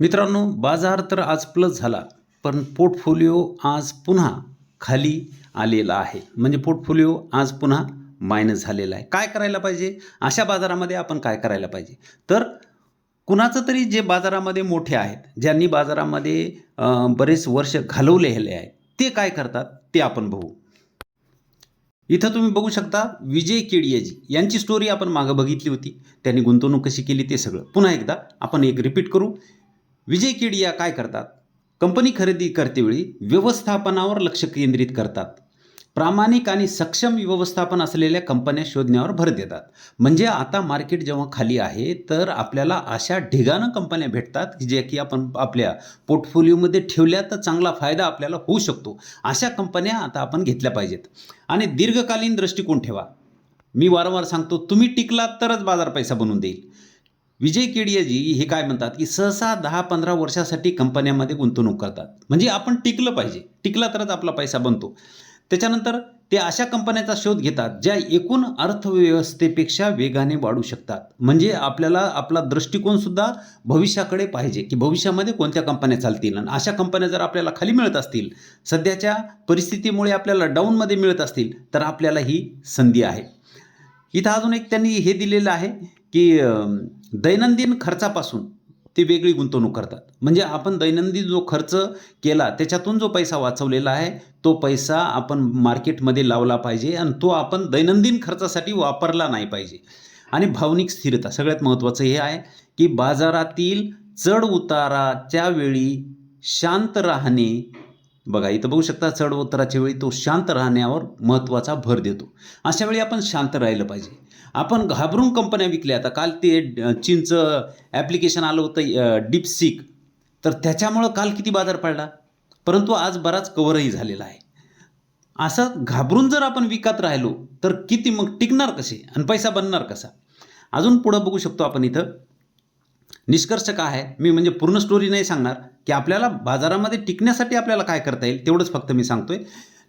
मित्रांनो बाजार तर आज प्लस झाला पण पोर्टफोलिओ आज पुन्हा खाली आलेला आहे. म्हणजे पोर्टफोलिओ आज पुन्हा मायनस झालेला आहे. काय करायला पाहिजे? अशा बाजारामध्ये आपण काय करायला पाहिजे? तर कुणाचं तरी जे बाजारामध्ये मोठे आहेत ज्यांनी बाजारामध्ये बरेच वर्ष घालवलेले आहेत ते काय करतात? ते आपण बघू. इथं तुम्ही बघू शकता विजय केडियाजी यांची स्टोरी आपण मागं बघितली होती. त्यांनी गुंतवणूक कशी केली ते सगळं. पुन्हा एकदा आपण एक रिपीट करू. विजय केडिया काय करतात? कंपनी खरेदी करतेवेळी व्यवस्थापनावर लक्ष केंद्रित करतात. प्रामाणिक आणि सक्षम व्यवस्थापन असलेल्या कंपन्या शोधण्यावर भर देतात. म्हणजे आता मार्केट जेव्हा खाली आहे तर आपल्याला अशा ढिगानं कंपन्या भेटतात की जे की आपण आपल्या पोर्टफोलिओमध्ये ठेवल्या तर चांगला फायदा आपल्याला होऊ शकतो. अशा कंपन्या आता आपण घेतल्या पाहिजेत. आणि दीर्घकालीन दृष्टिकोन ठेवा. मी वारंवार सांगतो तुम्ही टिकलात तरच बाजार पैसा बनवून देईल. विजय केडियाजी हे काय म्हणतात की सहसा दहा पंधरा वर्षासाठी कंपन्यामध्ये गुंतवणूक करतात. म्हणजे आपण टिकलं पाहिजे. टिकला तरच आपला पैसा बनतो. त्याच्यानंतर ते अशा कंपन्याचा शोध घेतात ज्या एकूण अर्थव्यवस्थेपेक्षा वेगाने वाढू शकतात. म्हणजे आपल्याला आपला दृष्टिकोनसुद्धा भविष्याकडे पाहिजे की भविष्यामध्ये कोणत्या कंपन्या चालतील? आणि अशा कंपन्या जर आपल्याला खाली मिळत असतील सध्याच्या परिस्थितीमुळे आपल्याला डाऊनमध्ये मिळत असतील तर आपल्याला ही संधी आहे. इथं अजून एक त्यांनी हे दिलेलं आहे की दैनंदिन खर्चापासून ते वेगळी गुंतवणूक करतात. म्हणजे आपण दैनंदिन जो खर्च केला त्याच्यातून जो पैसा वाचवलेला आहे तो पैसा आपण मार्केटमध्ये लावला पाहिजे आणि तो आपण दैनंदिन खर्चासाठी वापरला नाही पाहिजे. आणि भावनिक स्थिरता सगळ्यात महत्त्वाचं हे आहे की बाजारातील चढ उताराच्या वेळी शांत राहणे बघा इथं बघू शकता चढ उताराच्या वेळी तो शांत राहण्यावर महत्त्वाचा भर देतो. अशा वेळी आपण शांत राहिलं पाहिजे. आपण घाबरून कंपन्या विकल्या. आता काल ते चीनचं ॲप्लिकेशन आलं होतं डीपसिक. तर त्याच्यामुळं काल किती बाजार पडला? परंतु आज बराच कव्हरही झालेला आहे. असं घाबरून जर आपण विकत राहिलो तर किती मग टिकणार कसे? आणि पैसा बनणार कसा? अजून पुढं बघू शकतो आपण इथं. निष्कर्ष काय आहे? मी म्हणजे पूर्ण स्टोरी नाही सांगणार. की आपल्याला बाजारामध्ये टिकण्यासाठी आपल्याला काय करता येईल तेवढंच फक्त मी सांगतोय.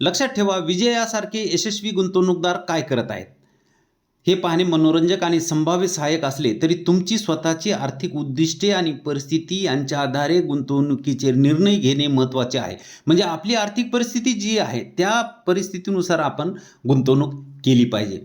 लक्षात ठेवा विजयासारखे यशस्वी गुंतवणूकदार काय करत आहेत? हे पाहणे मनोरंजक आणि संभाव्य सहाय्यक असले तरी तुमची स्वतःची आर्थिक उद्दिष्टे आणि परिस्थिती यांच्या आधारे गुंतवणुकीचे निर्णय घेणे महत्त्वाचे आहे. म्हणजे आपली आर्थिक परिस्थिती जी आहे त्या परिस्थितीनुसार आपण गुंतवणूक केली पाहिजे.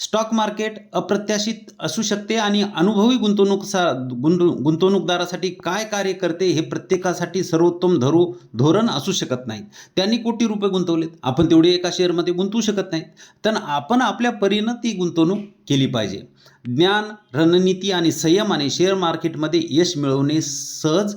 स्टॉक मार्केट अप्रत्याशित असू शकते आणि अनुभवी गुंतवणूक सा गुंत गुंतवणूकदारासाठी काय कार्य करते हे प्रत्येकासाठी सर्वोत्तम धरू धोरण असू शकत नाही. त्यांनी कोटी रुपये गुंतवलेत. आपण तेवढे एका शेअरमध्ये गुंतवू शकत नाहीत तर आपण आपल्या परीनं ती गुंतवणूक केली पाहिजे. ज्ञान रणनीती आणि संयमाने शेअर मार्केटमध्ये यश मिळवणे सहज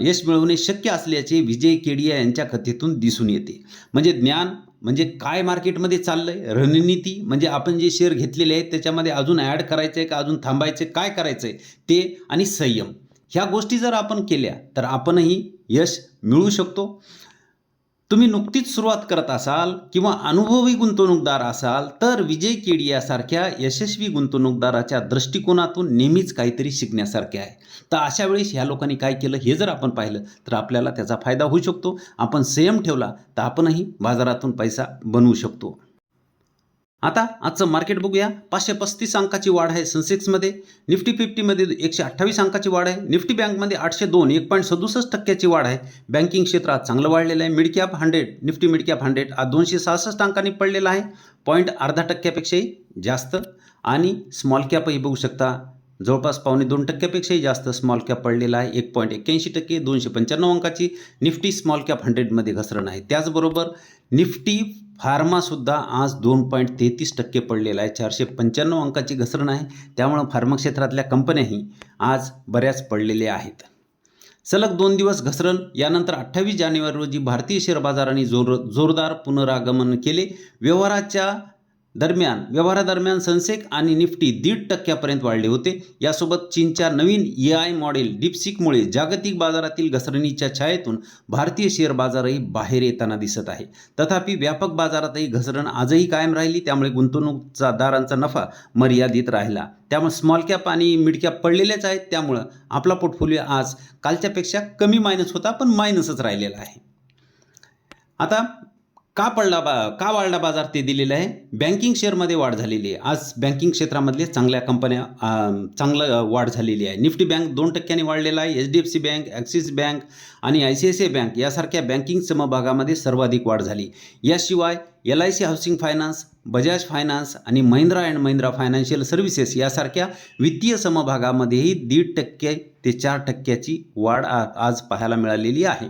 यश मिळवणे शक्य असल्याचे विजय केडिया यांच्या कथेतून दिसून येते. म्हणजे ज्ञान म्हणजे काय मार्केटमध्ये चाललं आहे रणनीती म्हणजे आपण जे शेअर घेतलेले आहेत त्याच्यामध्ये अजून ॲड करायचं आहे का? अजून थांबायचं आहे काय करायचं आहे ते आणि संयम. ह्या गोष्टी जर आपण केल्या तर आपणही यश मिळू शकतो. तुम्ही नुकतीच सुरुवात करत असाल किंवा अनुभवी गुंतवणूकदार असाल तर विजय केडियासारख्या यशस्वी गुंतवणूकदाराच्या दृष्टिकोनातून नेहमीच काहीतरी शिकण्यासारखे आहे. तर अशा वेळेस ह्या लोकांनी काय केलं हे जर आपण पाहिलं तर आपल्याला त्याचा फायदा होऊ शकतो. आपण संयम ठेवला तर आपणही बाजारातून पैसा बनवू शकतो. आता आजचं मार्केट बघूया. पाचशे पस्तीस अंकाची वाढ आहे सेन्सेक्समध्ये. निफ्टी फिफ्टीमध्ये एकशे अठ्ठावीस अंकाची वाढ आहे. निफ्टी बँकमध्ये आठशे दोन एक पॉईंट सदुसष्ट टक्क्याची वाढ आहे. बँकिंग क्षेत्रात चांगलं वाढलेलं आहे. Midcap hundred Nifty midcap hundred आज दोनशे सहासष्ट अंकांनी पडलेला आहे. पॉईंट अर्धा टक्क्यापेक्षाही जास्त. आणि स्मॉल कॅपही बघू शकता. जवळपास पावणे दोन टक्क्यापेक्षाही जास्त स्मॉल कॅप पडलेला आहे. एक पॉईंट एक्क्याऐंशी टक्के दोनशे पंच्याण्णव अंकाची निफ्टी स्मॉल कॅप हंड्रेडमध्ये घसरण आहे. त्याचबरोबर निफ्टी फार्मासुद्धा आज दोन पॉईंट तेहतीस टक्के पडलेला आहे. चारशे पंच्याण्णव अंकाची घसरण आहे. त्यामुळं फार्मा क्षेत्रातल्या कंपन्याही आज बऱ्याच पडलेल्या आहेत. सलग दोन दिवस घसरण. यानंतर अठ्ठावीस जानेवारी रोजी भारतीय शेअर बाजाराने जोर जोरदार पुनरागमन केले. व्यवहाराच्या दरम्यान व्यवहारादरम्यान सेन्सेक आणि निफ्टी दीड टक्क्यापर्यंत वाढले होते. यासोबत चीनच्या नवीन ए आय मॉडेल डिपसिकमुळे जागतिक बाजारातील घसरणीच्या छायेतून भारतीय शेअर बाजारही बाहेर येताना दिसत आहे. तथापि व्यापक बाजारातही घसरण आजही कायम राहिली त्यामुळे गुंतवणूकदारांचा नफा मर्यादित राहिला. त्यामुळे स्मॉल कॅप आणि मिड कॅप पडलेलेच आहेत त्यामुळं आपला पोर्टफोलिओ आज कालच्यापेक्षा कमी मायनस होता पण मायनसच राहिलेला आहे. आता का पडला बा का वाढला बाजार ते दिलेलं आहे? बँकिंग शेअरमध्ये वाढ झालेली आहे. आज बँकिंग क्षेत्रामधले चांगल्या कंपन्या चांगलं वाढ झालेली आहे. निफ्टी बँक दोन टक्क्यांनी वाढलेला आहे. H D F C bank Axis bank आणि I C I C I bank यासारख्या बँकिंग समभागामध्ये सर्वाधिक वाढ झाली. याशिवाय L I C housing finance Bajaj finance आणि Mahindra and Mahindra financial services यासारख्या वित्तीय समभागामध्येही दीड टक्के ते चार टक्क्याची वाढ आ- आज पाहायला मिळालेली आहे.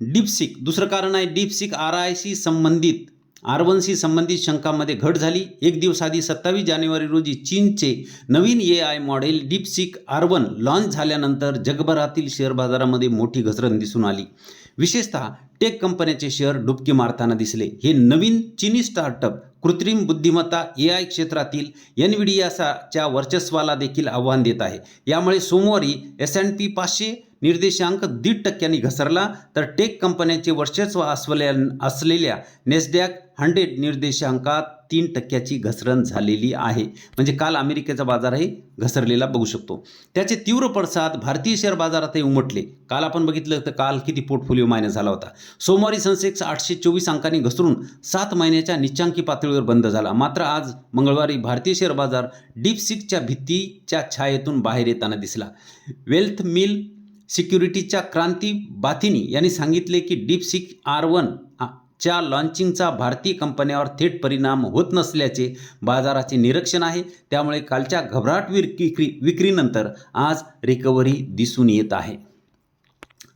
डीपसिक दुसरं कारण आहे डीपसिक आर आय सी संबंधित आर वन सी संबंधित शंकामध्ये घट झाली. एक दिवस आधी सत्तावीस जानेवारी रोजी चीनचे नवीन A I model DeepSeek R one launch झाल्यानंतर जगभरातील शेअर बाजारामध्ये मोठी घसरण दिसून आली. विशेषतः टेक कंपन्याचे शेअर डुबकी मारताना दिसले. हे नवीन चिनी स्टार्टअप कृत्रिम बुद्धिमत्ता ए आय क्षेत्रातील एनविडियासाच्या वर्चस्वाला देखील आव्हान देत आहे. यामुळे सोमवारी एस अँड पी पाचशे निर्देशांक दीड टक्क्यांनी घसरला तर टेक कंपन्यांचे वर्चस्व असलेल्या असलेल्या नेस्डॅक हंड्रेड निर्देशांकात तीन टक्क्याची घसरण झालेली आहे. म्हणजे काल अमेरिकेचा बाजारही घसरलेला बघू शकतो. त्याचे तीव्र पडसाद भारतीय शेअर बाजारातही उमटले. काल आपण बघितलं तर काल किती पोर्टफोलिओ मायनस झाला होता. सोमवारी सेन्सेक्स आठशे चोवीस अंकांनी घसरून सात महिन्याच्या निच्चांकी पातळीवर बंद झाला. मात्र आज मंगळवारी भारतीय शेअर बाजार डीपसिकच्या भीतीच्या छायेतून बाहेर येताना दिसला. वेल्थ मिल सिक्युरिटीच्या क्रांती बाथिनी यांनी सांगितले की डीप सिक आर वन च्या लॉन्चिंगचा भारतीय कंपन्यावर थेट परिणाम होत नसल्याचे बाजाराचे निरीक्षण आहे. त्यामुळे कालच्या घबराट विक्री विक्रीनंतर आज रिकव्हरी दिसून येत आहे.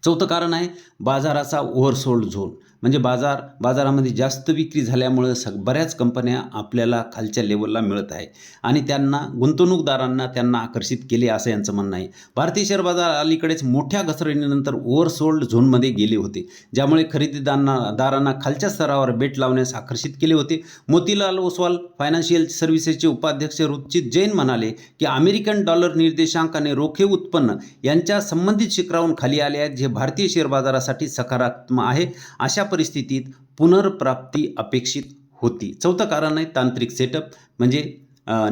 चौथं कारण आहे बाजाराचा ओव्हरसोल्ड झोन. म्हणजे बाजार बाजारामध्ये जास्त विक्री झाल्यामुळं स बऱ्याच कंपन्या आपल्याला खालच्या लेवलला मिळत आहे. आणि त्यांना गुंतवणूकदारांना त्यांना आकर्षित केले असं यांचं म्हणणं आहे. भारतीय शेअर बाजार अलीकडेच मोठ्या घसरणीनंतर ओव्हरसोल्ड झोनमध्ये गेले होते ज्यामुळे खरेदीदारांना दारांना खालच्या स्तरावर बेट लावण्यास आकर्षित केले होते. मोतीलाल ओसवाल फायनान्शियल सर्व्हिसेसचे उपाध्यक्ष रुचित जैन म्हणाले की अमेरिकन डॉलर निर्देशांक आणि रोखे उत्पन्न यांच्या संबंधित शिखरावून खाली आले आहेत जे भारतीय शेअर बाजारासाठी सकारात्मक आहे. अशा परिस्थितीत पुनर्प्राप्ती अपेक्षित होती. चौथं कारण आहे तांत्रिक सेटअप. म्हणजे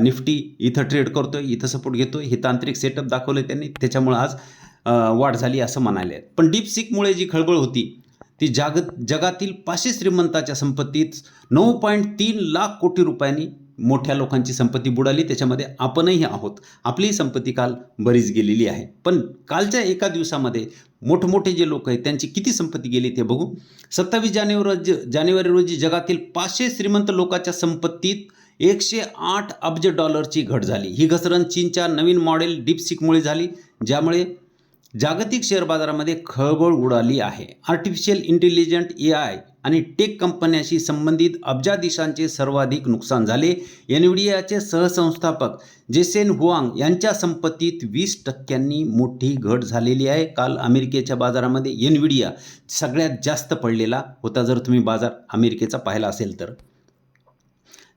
निफ्टी इथं ट्रेड करतोय इथं सपोर्ट घेतोय. हे तांत्रिक सेटअप दाखवलं त्यांनी. त्याच्यामुळं आज वाढ झाली असं म्हणाले आहेत पण डीपसिकमुळे जी खळबळ होती ती जाग जगातील पाचशे श्रीमंताच्या संपत्तीत नऊ पॉईंट तीन लाख कोटी रुपयांनी मोठ्या लोकांची संपत्ती बुडाली त्याच्यामध्ये आपणही आहोत. आपलीही संपत्ती काल बरीच गेलेली आहे. पण कालच्या एका दिवसामध्ये मोठमोठे जे लोक आहेत त्यांची किती संपत्ती गेली ते बघू. सत्तावीस जानेवारी रोजी जानेवारी रोजी जगातील पाचशे श्रीमंत लोकांच्या संपत्तीत एकशे आठ अब्ज डॉलरची घट झाली. ही घसरण चीनच्या नवीन मॉडेल डीपसिकमुळे झाली ज्यामुळे जागतिक शेअर बाजारामध्ये खळबळ उडाली आहे. आर्टिफिशियल इंटेलिजंट ए आय आणि टेक कंपन्याशी संबंधित अब्जाधीशांचे सर्वाधिक नुकसान झाले. एनविडियाचे सहसंस्थापक जेसेन हुआंग यांच्या संपत्तीत वीस टक्क्यांनी मोठी घट झालेली आहे. काल अमेरिकेच्या बाजारामध्ये एनविडिया सगळ्यात जास्त पडलेला होता. जर तुम्ही बाजार अमेरिकेचा पाहिला असेल तर.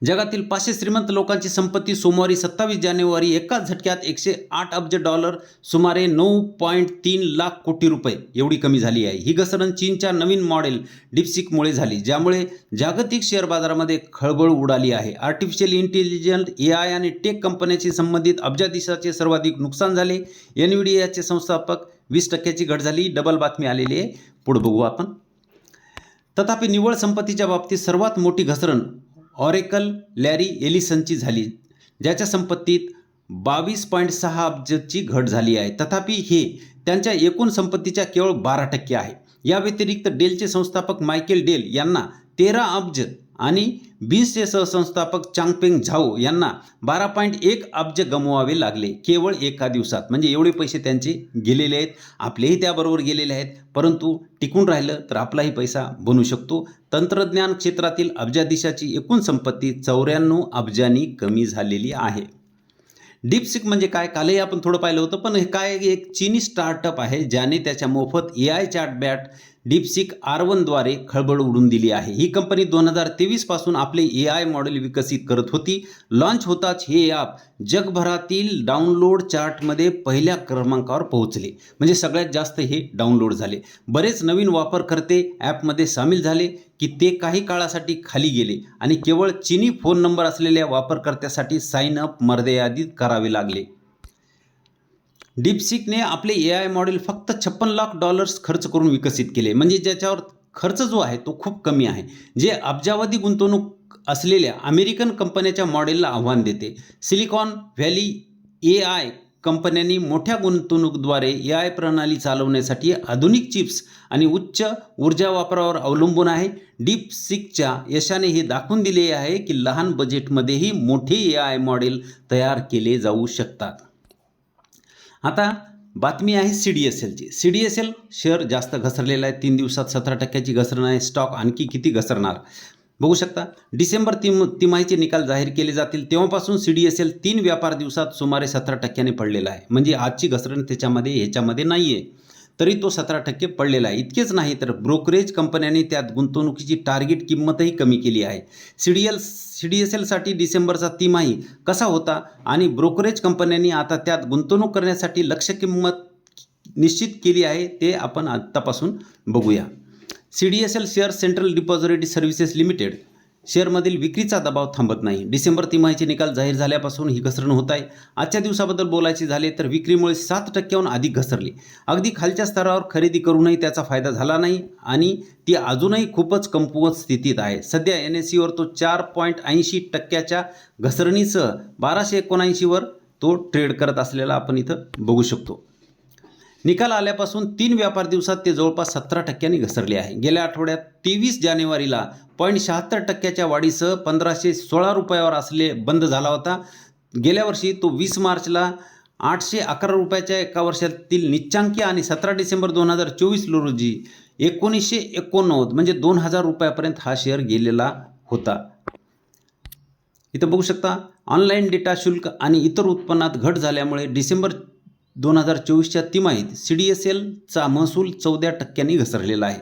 जगातील पाचशे श्रीमंत लोकांची संपत्ती सोमवारी सत्तावीस जानेवारी एकाच झटक्यात एकशे आठ अब्ज डॉलर सुमारे नऊ पॉईंट तीन लाख कोटी रुपये एवढी कमी झाली आहे. ही घसरण चीनच्या नवीन मॉडेल डिप्सिकमुळे झाली ज्यामुळे जागतिक शेअर बाजारामध्ये खळबळ उडाली आहे. आर्टिफिशियल इंटेलिजंट ए आय आणि टेक कंपन्याशी संबंधित अब्जाधीशाचे सर्वाधिक नुकसान झाले. एनविडियाचे संस्थापक वीस टक्क्याची घट झाली. डबल बातमी आलेली आहे. पुढे बघू आपण. तथापि निव्वळ संपत्तीच्या बाबतीत सर्वात मोठी घसरण ऑरेकल लॅरी एलिसनची झाली ज्याच्या संपत्तीत बावीस पॉईंट सहा अब्जची घट झाली आहे. तथापि हे त्यांच्या एकूण संपत्तीच्या केवळ बारा टक्के आहे. या व्यतिरिक्त डेलचे संस्थापक मायकेल डेल यांना तेरा अब्ज आणि बीसचे सहसंस्थापक चांगपेंग झाओ यांना बारा पॉईंट एक अब्ज गमवावे लागले. केवळ एका दिवसात. म्हणजे एवढे पैसे त्यांचे गेलेले आहेत. आपलेही त्याबरोबर गेलेले आहेत. परंतु टिकून राहिलं तर आपलाही पैसा बनू शकतो. तंत्रज्ञान क्षेत्रातील अब्जाधीशाची एकूण संपत्ती चौऱ्याण्णव अब्जांनी कमी झालेली आहे. डीपसिक म्हणजे काय? कालही आपण थोडं पाहिलं होतं. पण हे काय एक चीनी स्टार्टअप आहे ज्याने त्याच्या मोफत ए आय चॅटबॅट डीपसिक आर वनद्वारे खळबळ उडून दिली आहे. ही कंपनी दोन हजार तेवीसपासून आपले ए आय मॉडेल विकसित करत होती. लॉन्च होताच हे ॲप जगभरातील डाउनलोड चार्टमध्ये पहिल्या क्रमांकावर पोहोचले. म्हणजे सगळ्यात जास्त हे डाउनलोड झाले. बरेच नवीन वापरकर्ते ॲपमध्ये सामील झाले की ते काही काळासाठी खाली गेले आणि केवळ चिनी फोन नंबर असलेल्या वापरकर्त्यासाठी साइन अप मर्यादित करावे लागले. डीपसिकने आपले ए आय मॉडेल फक्त छप्पन लाख डॉलर्स खर्च करून विकसित केले. म्हणजे ज्याच्यावर खर्च जो आहे तो खूप कमी आहे. जे अब्जावधी गुंतवणूक असलेल्या अमेरिकन कंपन्याच्या मॉडेलला आव्हान देते. सिलिकॉन व्हॅली ए आय कंपन्यांनी मोठ्या गुंतवणूकद्वारे ए आय प्रणाली चालवण्यासाठी आधुनिक चिप्स आणि उच्च ऊर्जा वापरावर अवलंबून आहे. डीप सिकच्या यशाने हे दाखवून दिले आहे की लहान बजेटमध्येही मोठे ए आय मॉडेल तयार केले जाऊ शकतात. आता बातमी आहे C D S एलची. C D S L share जास्त घसरलेला आहे. तीन दिवसात सतरा टक्क्याची घसरण आहे. स्टॉक आणखी किती घसरणार? बघू शकता. डिसेंबर तिम तिमाहीचे निकाल जाहीर केले जातील. तेव्हापासून सी डी एस एल तीन व्यापार दिवसात सुमारे सतरा टक्क्याने पडलेला आहे. म्हणजे आजची घसरण त्याच्यामध्ये ह्याच्यामध्ये नाही आहे तरी तो सतरा टक्के पडलेला आहे. इतकेच नाही तर ब्रोकरेज कंपन्यांनी त्यात गुंतवणुकीची टार्गेट किंमतही कमी केली आहे. C D L C D S एलसाठी डिसेंबरचा तिमाही कसा होता आणि ब्रोकरेज कंपन्यांनी आता त्यात गुंतवणूक करण्यासाठी लक्ष किंमत निश्चित केली आहे ते आपण आत्तापासून बघूया. C D S L share central depository services limited शेअरमधील विक्रीचा दबाव थांबत नाही. डिसेंबर तिमाहीचे निकाल जाहीर झाल्यापासून ही घसरण होत आहे. आजच्या दिवसाबद्दल बोलायचे झाले तर विक्रीमुळे सात टक्क्याहून अधिक घसरली. अगदी खालच्या स्तरावर खरेदी करूनही त्याचा फायदा झाला नाही आणि ती अजूनही खूपच कमकुवत स्थितीत आहे. सध्या एन एस सीवर तो चार पॉईंट ऐंशी टक्क्याच्या घसरणीसह बाराशे एकोणऐंशीवर तो ट्रेड करत असलेला आपण इथं बघू शकतो. निकाल आल्यापासून तीन व्यापार दिवसात ते जवळपास सतरा टक्क्यांनी घसरले आहे. गेल्या आठवड्यात तेवीस जानेवारीला पॉईंट शहात्तर टक्क्याच्या वाढीसह पंधराशे सोळा रुपयावर असले बंद झाला होता. गेल्या वर्षी तो वीस मार्चला आठशे अकरा रुपयाच्या एका वर्षातील निच्चांकी आणि सतरा डिसेंबर दोन हजार चोवीस रोजी एकोणीसशे एकोणनव्वद म्हणजे दोन हजार रुपयापर्यंत हा शेअर गेलेला होता. इथं बघू शकता ऑनलाईन डेटा शुल्क आणि इतर उत्पन्नात घट झाल्यामुळे डिसेंबर दोन हजार चोवीसच्या तिमाहीत सी डी एस एलचा महसूल चौदा टक्क्यांनी घसरलेला आहे.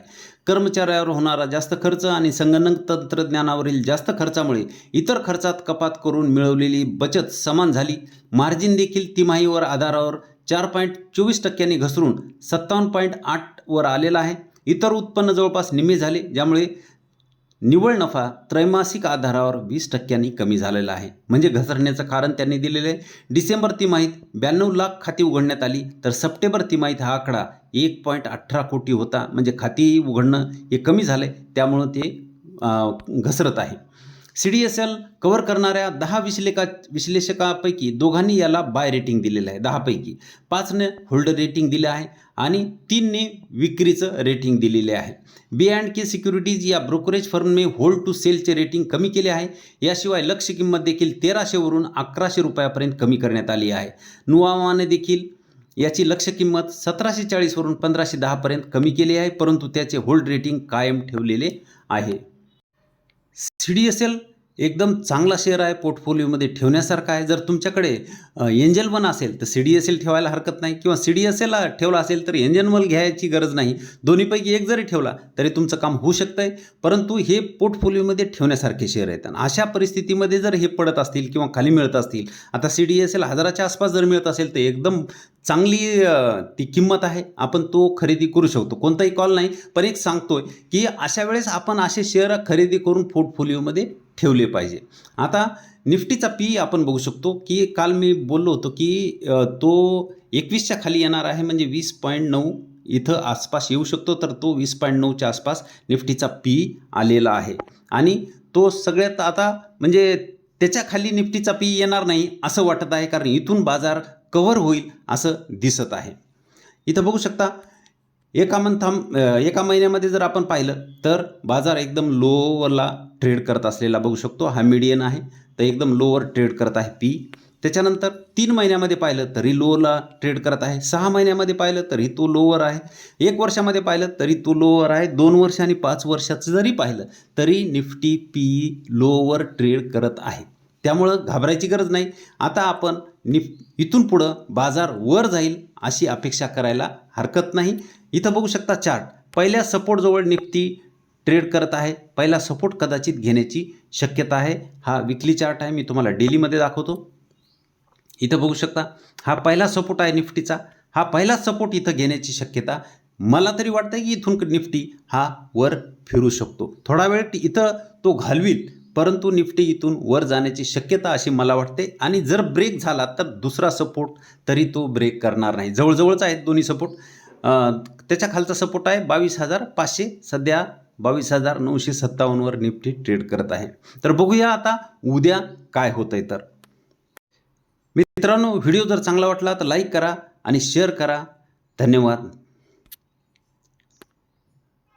कर्मचाऱ्यावर होणारा जास्त खर्च आणि संगणक तंत्रज्ञानावरील जास्त खर्चामुळे इतर खर्चात कपात करून मिळवलेली बचत समान झाली. मार्जिन देखील तिमाहीवर आधारावर चार पॉईंट चोवीस टक्क्यांनी घसरून सत्तावन्न पॉईंट आठवर आलेला आहे. इतर उत्पन्न जवळपास निम्मे झाले ज्यामुळे निव्वळ नफा त्रैमासिक आधारावर वीस टक्क्यांनी कमी झालेला आहे. म्हणजे घसरण्याचं कारण त्यांनी दिलेलं आहे. डिसेंबर तिमाहीत ब्याण्णव लाख खाती उघडण्यात आली. तर सप्टेंबर तिमाहीत हा आकडा एक पॉईंट अठरा कोटी होता. म्हणजे खाती उघडणं हे कमी झालं आहे त्यामुळं ते घसरत आहे. C D S L cover करणाऱ्या दहा विश्लेका विश्लेषकापैकी दोघांनी याला बाय रेटिंग दिलेलं आहे दहापैकी. पाचने होल्डर रेटिंग दिलं आहे आणि तीनने विक्रीचं रेटिंग दिलेले आहे. बी अँड के सिक्युरिटीज या ब्रोकरेज फर्मने होल्ड टू सेलचे रेटिंग कमी केले आहे. याशिवाय लक्ष किंमत देखील तेराशेवरून अकराशे रुपयापर्यंत कमी करण्यात आली आहे. नुवामाने देखील याची लक्ष किंमत सतराशे चाळीसवरून पंधराशे दहापर्यंत कमी केली आहे परंतु त्याचे होल्ड रेटिंग कायम ठेवलेले आहे. सी डी एस एल एकदम चांगला शेअर आहे पोर्टफोलिओमध्ये ठेवण्यासारखा आहे. जर तुमच्याकडे एंजल वन असेल तर सी डी एस एल ठेवायला हरकत नाही. किंवा सी डी एस एल ठेवला असेल तर एंजल वन घ्यायची गरज नाही. दोन्हीपैकी एक जरी ठेवला तरी तुमचं काम होऊ शकतं आहे परंतु हे पोर्टफोलिओमध्ये ठेवण्यासारखे शेअर आहेत आणि अशा परिस्थितीमध्ये जर हे पडत असतील किंवा खाली मिळत असतील आता सी डी एस एल हजाराच्या आसपास जर मिळत असेल तर एकदम चांगली ती किंमत आहे. आपण तो खरेदी करू शकतो. कोणताही कॉल नाही. पण एक सांगतोय की अशा वेळेस आपण असे शेअर खरेदी करून पोर्टफोलिओमध्ये ठेवले पाहिजे. आता निफ्टीचा पी आपण बघू शकतो की काल मी बोललो होतो की तो एकवीसच्या खाली येणार आहे म्हणजे वीस पॉईंट नऊ इथं आसपास येऊ शकतो तर तो वीस पॉईंट नऊच्या आसपास निफ्टीचा पी आलेला आहे. आणि तो सगळ्यात आता म्हणजे त्याच्याखाली निफ्टीचा पी येणार नाही असं वाटत आहे कारण इथून बाजार कव्हर होईल असं दिसत आहे. इथं बघू शकता एका मंथाम एका महिन्यामध्ये जर आपण पाहिलं तर बाजार एकदम लोवरला ट्रेड करत असलेला बघू शकतो. हा मीडियन आहे. तर एकदम लोअर ट्रेड करत आहे पी त्याच्यानंतर तीन महिन्यामध्ये पाहिलं तरी लोला ट्रेड करत आहे. सहा महिन्यामध्ये पाहिलं तरी तो लोवर आहे. एक वर्षामध्ये पाहिलं तरी तो लोवर आहे. दोन वर्ष आणि पाच वर्षाचं जरी पाहिलं तरी निफ्टी पी लोवर ट्रेड करत आहे. त्यामुळं घाबरायची गरज नाही. आता आपण निफ इथून पुढं बाजार वर जाईल अशी अपेक्षा करायला हरकत नाही. इथं बघू शकता चार्ट पहिल्या सपोर्टजवळ निफ्टी ट्रेड करत आहे. पहिला सपोर्ट कदाचित घेण्याची शक्यता आहे. हा विकली चार्ट आहे. मी तुम्हाला डेलीमध्ये दाखवतो. इथं बघू शकता. हा पहिला सपोर्ट आहे निफ्टीचा. हा पहिला सपोर्ट इथं घेण्याची शक्यता. मला तरी वाटतं की इथून निफ्टी हा वर फिरू शकतो. थोडा वेळ इथं तो घालवील परंतु निफ्टी इथून वर जाण्याची शक्यता अशी मला वाटते. आणि जर ब्रेक झाला तर दुसरा सपोर्ट तरी तो ब्रेक करणार नाही. जवळजवळच आहेत दोन्ही सपोर्ट. त्याच्या खालचा सपोर्ट आहे बावीस हजार पाचशे सध्या बावीस हजार नऊशे सत्तावन्नवर निफ्टी ट्रेड करत आहे. तर बघूया आता उद्या काय होतंय आहे तर. मित्रांनो व्हिडिओ जर चांगला वाटला तर लाईक करा आणि शेअर करा. धन्यवाद.